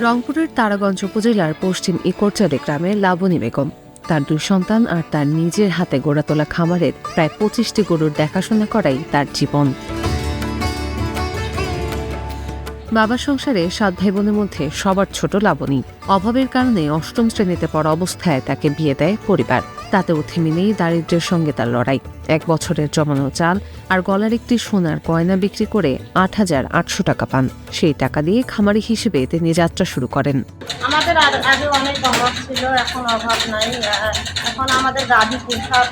রংপুরের তারাগঞ্জ উপজেলার পশ্চিম ইকোরচালে গ্রামে লাবণী বেগম। তার দুই সন্তান আর তার নিজের হাতে গোড়া তোলা খামারের প্রায় পঁচিশটি গরুর দেখাশোনা করাই তার জীবন। বাবার সংসারে সাত ভাই বোনের মধ্যে সবার ছোট লাবণী। অভাবের কারণে অষ্টম শ্রেণীতে পড়া অবস্থায় তাকে বিয়ে দেয় পরিবার। তাতেও থেমে নেই দারিদ্র্যের সঙ্গে তার লড়াই। এক বছরের জমানো চাল আর গলার একটি সোনার গয়না বিক্রি করে আট হাজার আটশো টাকা পান। সেই টাকা দিয়ে খামারি হিসেবে তিনি যাত্রা শুরু করেন। আমাদের আগে অনেক অভাব ছিল, এখন অভাব নাই। এখন আমাদের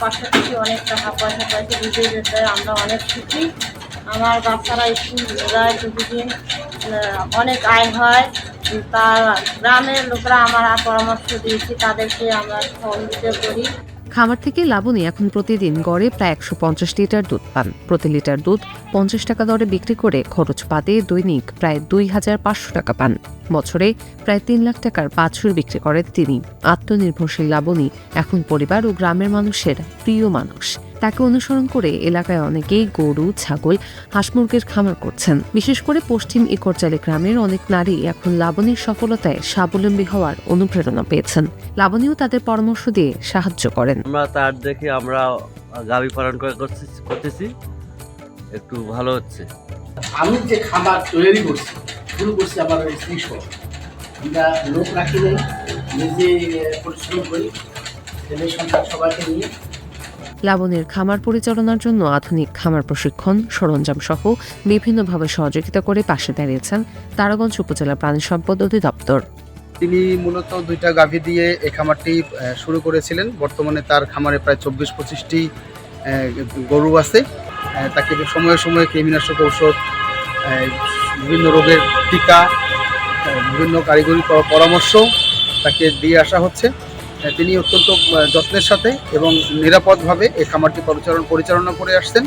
পাশাপাশি অনেক টাকা পয়সা পয়সা যেতে আমরা অনেক আমার বাচ্চারা স্কুল যায় প্রতিদিন। অনেক আয় হয়। গ্রামের লোকরা পরামর্শ দিয়েছি, তাদেরকে আমরা সহযোগিতা করি খামার থেকে লাবণী এখন প্রতিদিন গড়ে প্রায় একশো পঞ্চাশ লিটার দুধ পান। প্রতি লিটার দুধ পঞ্চাশ টাকা দরে বিক্রি করে খরচ পাতে দৈনিক প্রায় দুই হাজার পাঁচশো টাকা পান। বছরে প্রায় তিন লাখ টাকার বাছুর বিক্রি করেন তিনি। আত্মনির্ভরশীল লাবণী এখন পরিবার ও গ্রামের মানুষের প্রিয় মানুষ। তাকে অনুসরণ করে এলাকায় অনেকেই গরু ছাগল হাঁস মুরগির খামার করছেন। বিশেষ করে পশ্চিম ইকরচালি গ্রামের অনেক নারী এখন লাবণীর সফলতায় স্বাবলম্বী হওয়ার অনুপ্রেরণা পেয়েছেন। লাবণীও তাদের পরামর্শ দিয়ে সাহায্য করেন। আমরা তার দেখে আমরা গাভী পালন করতেছি করতেছি। একটু ভালো হচ্ছে। আমি যে খাবার তৈরি করছি শুরু করছি আমার স্ত্রী সহ আমরা লোক রাখি নাই নিজে পরিশ্রম করি ছেলে সন্তান সবাইকে নিয়ে। লাবণীর খামার পরিচালনার জন্য আধুনিক খামার প্রশিক্ষণ সরঞ্জাম সহ বিভিন্নভাবে সহযোগিতা করে পাশে দাঁড়িয়েছেন তারাগঞ্জ উপজেলা প্রাণী সম্পদ অধিদপ্তর। তিনি মূলত দুইটা গাভী দিয়ে এই খামারটি শুরু করেছিলেন। বর্তমানে তার খামারে প্রায় চব্বিশ পঁচিশটি গরু আছে। তাকে সময়ে সময়ে কৃমিনাশক ঔষধ বিভিন্ন রোগের টিকা বিভিন্ন কারিগরি পরামর্শ তাকে দিয়ে আসা হচ্ছে। তিনি অত্যন্ত যত্নের সাথে এবং নিরাপদভাবে এই খামারটি পরিচালনা পরিচালনা করে আসছেন।